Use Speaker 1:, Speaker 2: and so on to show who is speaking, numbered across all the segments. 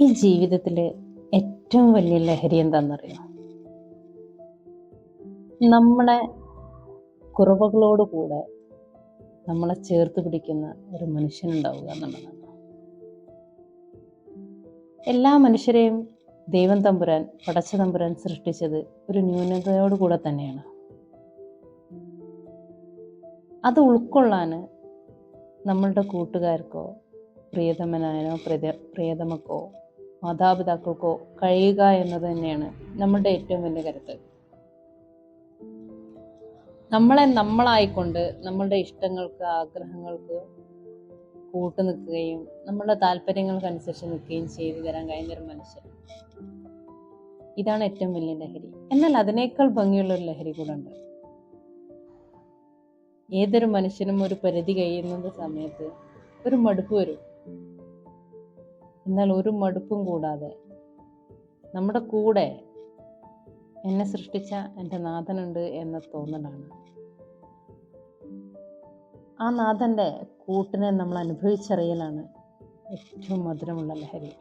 Speaker 1: ഈ ജീവിതത്തിലെ ഏറ്റവും വലിയ ലഹരി എന്താണെന്നറിയോ നമ്മളെ കുറവുകളോട് കൂടെ നമ്മളെ ചേർത്ത് പിടിക്കുന്ന ഒരു മനുഷ്യനുണ്ടാവുക എന്നുള്ളതാണ്. എല്ലാ മനുഷ്യരെയും ദൈവം തമ്പുരാൻ പടച്ച തമ്പുരാൻ സൃഷ്ടിച്ചത് ഒരു ന്യൂനതയോട് കൂടെ തന്നെയാണ്. അത് ഉൾക്കൊള്ളാൻ നമ്മളുടെ കൂട്ടുകാർക്കോ പ്രിയതമനായനോ പ്രിയ പ്രിയതമക്കോ മാതാപിതാക്കൾക്കോ കഴിയുക എന്നത് തന്നെയാണ് നമ്മളുടെ ഏറ്റവും വലിയ കരുത്ത്. നമ്മളെ നമ്മളായിക്കൊണ്ട് നമ്മളുടെ ഇഷ്ടങ്ങൾക്ക് ആഗ്രഹങ്ങൾക്ക് കൂട്ടു നിൽക്കുകയും നമ്മളുടെ താല്പര്യങ്ങൾക്കനുസരിച്ച് നിൽക്കുകയും ചെയ്തു തരാൻ ഒരു മനുഷ്യൻ. ഇതാണ് ഏറ്റവും വലിയ ലഹരി. എന്നാൽ അതിനേക്കാൾ ഭംഗിയുള്ള ഒരു ലഹരി കൂടെ ഉണ്ട്. ഏതൊരു മനുഷ്യനും ഒരു പരിധി കഴിയുന്ന സമയത്ത് ഒരു മടുപ്പ് വരും. എന്നാൽ ഒരു മടുപ്പും കൂടാതെ. നമ്മുടെ കൂടെ എന്നെ സൃഷ്ടിച്ച എന്റെ നാഥനുണ്ട് എന്ന തോന്നലാണ്. ആ നാഥന്റെ കൂട്ടിനെ നമ്മൾ അനുഭവിച്ചറിയലാണ് ഏറ്റവും മധുരമുള്ള ലഹരി.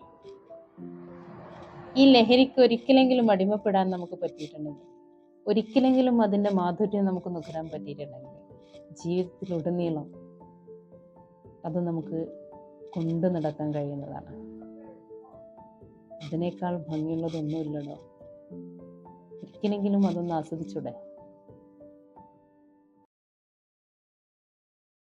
Speaker 1: ഈ ലഹരിക്ക് ഒരിക്കലെങ്കിലും അടിമപ്പെടാൻ നമുക്ക് പറ്റിയിട്ടുണ്ടെങ്കിൽ ഒരിക്കലെങ്കിലും അതിന്റെ മാധുര്യം നമുക്ക് നുകരാൻ പറ്റിയിട്ടുണ്ടെങ്കിൽ ജീവിതത്തിലുടനീളം അത് നമുക്ക് കൊണ്ടു നടക്കാൻ കഴിയുന്നതാണ്. അതിനേക്കാൾ ഭംഗിയുള്ളതൊന്നുമില്ലല്ലോ ഒരിക്കലെങ്കിലും അതൊന്ന് ആസ്വദിച്ചൂടെ?